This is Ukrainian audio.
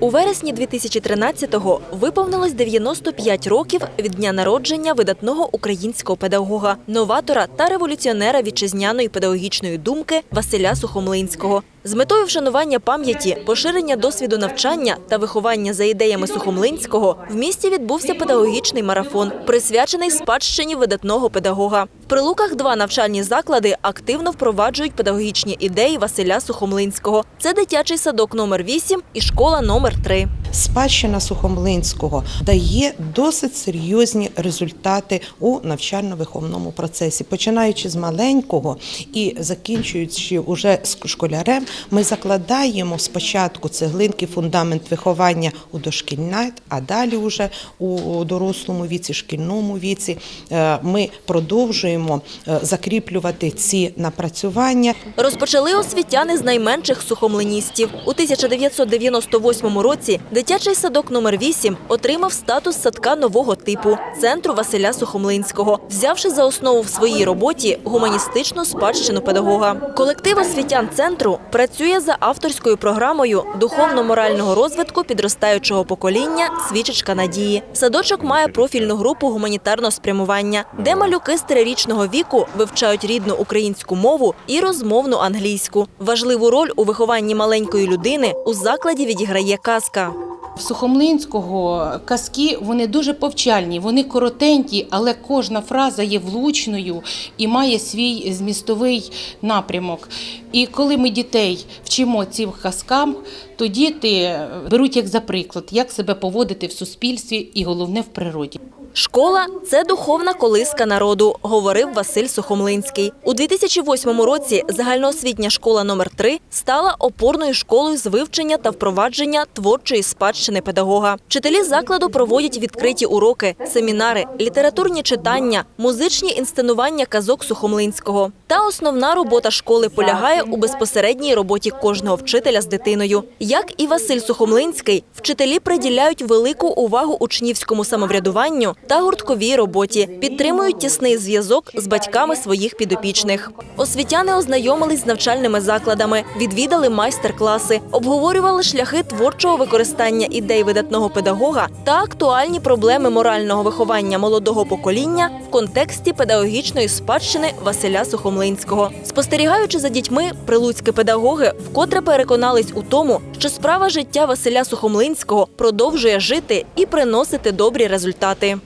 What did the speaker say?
У вересні 2013-го виповнилось 95 років від дня народження видатного українського педагога, новатора та революціонера вітчизняної педагогічної думки Василя Сухомлинського. З метою вшанування пам'яті, поширення досвіду навчання та виховання за ідеями Сухомлинського в місті відбувся педагогічний марафон, присвячений спадщині видатного педагога. В Прилуках два навчальні заклади активно впроваджують педагогічні ідеї Василя Сухомлинського. Це дитячий садок номер 8 і школа номер 3. Спадщина Сухомлинського дає досить серйозні результати у навчально-виховному процесі. Починаючи з маленького і закінчуючи уже з школярем, ми закладаємо спочатку цеглинки, фундамент виховання у дошкільнат, а далі уже у дорослому віці, шкільному віці е, ми продовжуємо е, закріплювати ці напрацювання. Розпочали освітяни з найменших сухомлиністів. У 1998 році дитячий садок номер 8 отримав статус садка нового типу центру Василя Сухомлинського, взявши за основу в своїй роботі гуманістичну спадщину педагога. Колектив освітян центру працює за авторською програмою духовно-морального розвитку підростаючого покоління Свічечка надії. Садочок має профільну групу гуманітарного спрямування, де малюки з трирічного віку вивчають рідну українську мову і розмовну англійську. Важливу роль у вихованні маленької людини у закладі відіграє казка. Сухомлинського казки вони дуже повчальні, вони коротенькі, але кожна фраза є влучною і має свій змістовий напрямок. І коли ми дітей вчимо цим казкам, то діти беруть як за приклад, як себе поводити в суспільстві і головне в природі. Школа це духовна колиска народу, говорив Василь Сухомлинський. У 2008 році загальноосвітня школа номер 3 стала опорною школою з вивчення та впровадження творчої спадщини педагога. Вчителі закладу проводять відкриті уроки, семінари, літературні читання, музичні інсценування казок Сухомлинського. Та основна робота школи полягає у безпосередній роботі кожного вчителя з дитиною. Як і Василь Сухомлинський, вчителі приділяють велику увагу учнівському самоврядуванню та гуртковій роботі, підтримують тісний зв'язок з батьками своїх підопічних. Освітяни ознайомились з навчальними закладами, відвідали майстер-класи, обговорювали шляхи творчого використання ідей видатного педагога та актуальні проблеми морального виховання молодого покоління в контексті педагогічної спадщини Василя Сухомлинського. Спостерігаючи за дітьми, прилуцькі педагоги вкотре переконались у тому, що справа життя Василя Сухомлинського продовжує жити і приносити добрі результати.